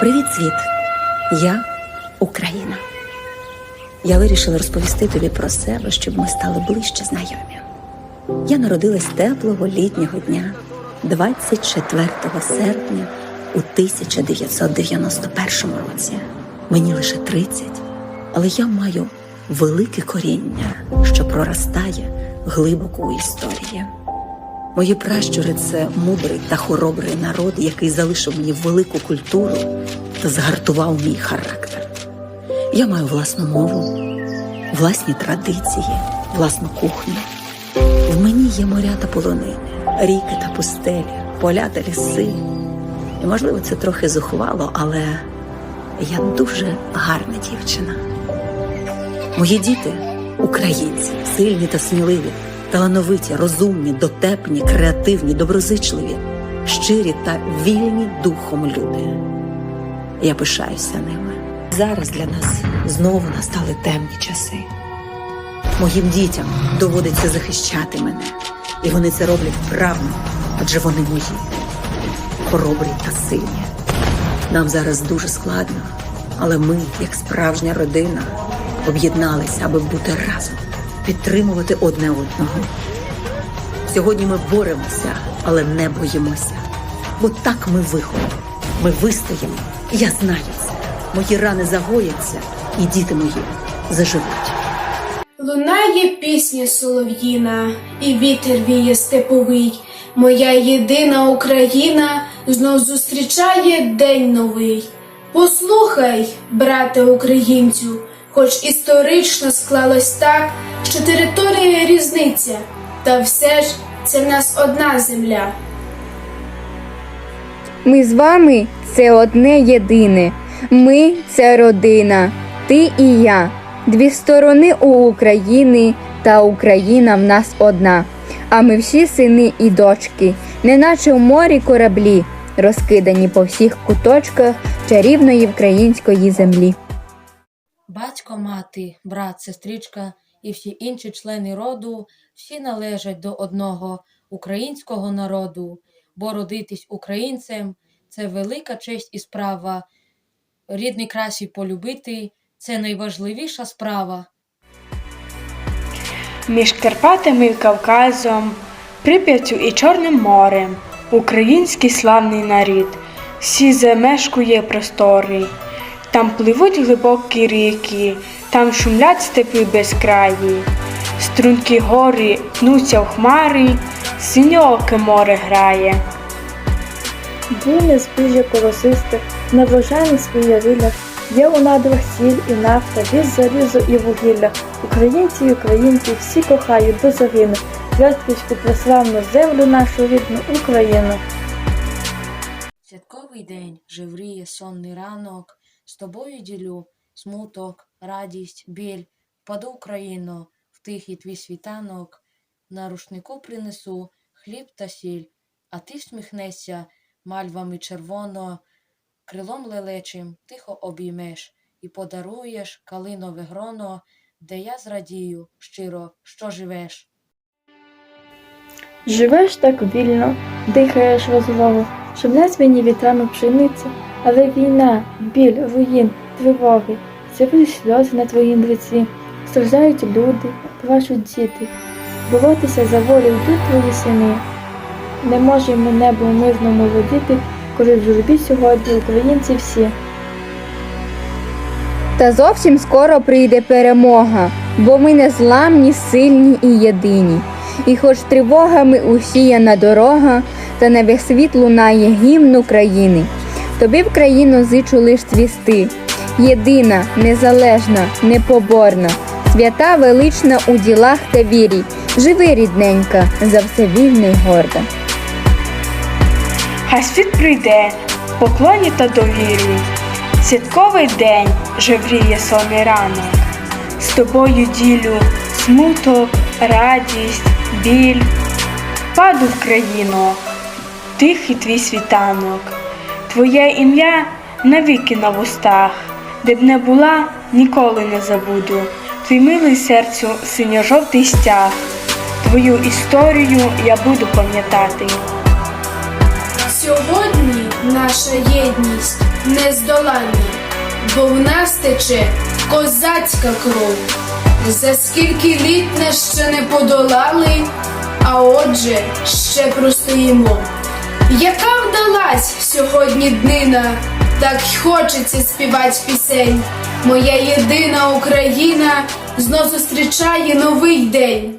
Привіт, світ! Я Україна. Я вирішила розповісти тобі про себе, щоб ми стали ближче знайомі. Я народилась теплого літнього дня, 24 серпня у 1991 році. Мені лише 30, але я маю велике коріння, що проростає глибоко у історії. Мої пращури це мудрий та хоробрий народ, який залишив мені велику культуру та згартував мій характер. Я маю власну мову, власні традиції, власну кухню. В мені є моря та полонини, ріки та пустелі, поля та ліси. І, можливо, це трохи зухвало, але я дуже гарна дівчина. Мої діти українці, сильні та сміливі, талановиті, розумні, дотепні, креативні, доброзичливі, щирі та вільні духом люди. Я пишаюся ними. Зараз для нас знову настали темні часи. Моїм дітям доводиться захищати мене, і вони це роблять вправно, адже вони мої, хоробрі та сильні. Нам зараз дуже складно, але ми, як справжня родина, об'єдналися, аби бути разом, підтримувати одне одного. Сьогодні ми боремося, але не боїмося. Бо так ми виходимо. Ми вистоїмо. Я знаю це. Мої рани загояться, і діти мої заживуть. Лунає пісня солов'їна, і вітер віє степовий. Моя єдина Україна знов зустрічає день новий. Послухай, брате українцю, хоч історично склалось так, що територія різниця, та все ж це в нас одна земля. Ми з вами це одне єдине. Ми це родина, ти і я. Дві сторони у України, та Україна в нас одна. А ми всі сини і дочки, неначе в морі кораблі, розкидані по всіх куточках чарівної української землі. Батько, мати, брат, сестричка і всі інші члени роду всі належать до одного українського народу, бо родитись українцем це велика честь і справа. Рідний красі полюбити це найважливіша справа. Між Карпатами і Кавказом, Прип'яттю і Чорним морем, український славний нарід, всі замешкує простори. Там пливуть глибокі ріки, там шумлять степи безкраї, стрункі гори пнуться в хмари, синьоке море грає. Буйне збіжжя колосисте, небожене своє вилля, є у надрах сіль і нафта, віз залізо і вугілля. Українці і українці всі кохають до загину, Вятвічку прославну землю нашу рідну Україну. Святковий день жевріє сонний ранок, з тобою ділю смуток, радість, біль. Впаду Україно, в тихий твій світанок, на рушнику принесу хліб та сіль, а ти всміхнешся мальвами червоно, крилом лелечим тихо обіймеш і подаруєш калинове гроно, де я зрадію щиро, що живеш. Живеш так вільно, дихаєш розлогу, шумлять війні вітрами пшениця, але війна, біль, руїн, тривоги, з'явились сльози на твоїм лиці, страждають люди, плачуть діти. Боротися за волю йдуть твої сини. Не можемо небо мирному водіти, коли в журбі сьогодні українці всі. Та зовсім скоро прийде перемога, бо ми незламні, сильні і єдині. І хоч тривогами усіяна дорога, та на весь світ лунає гімн України. Тобі в країну зичу лиш цвісти. Єдина, незалежна, непоборна, свята велична у ділах та вірі. Живи, рідненька, за все вільна й горда. Хай світ прийде, поклоні та довірі. Святковий день жевріє сонний ранок. З тобою ділю смуток, радість, біль. Паду в країну, тихий твій світанок. Твоє ім'я навіки на вустах, де б не була, ніколи не забуду. Твій милий серцю синьо-жовтий стяг. Твою історію я буду пам'ятати. Сьогодні наша єдність нездоланні, бо в нас тече козацька кров. За скільки літ нас ще не подолали, а отже, ще простоїмо. Яка вдалась сьогодні днина, так хочеться співати пісень. Моя єдина Україна знов зустрічає новий день.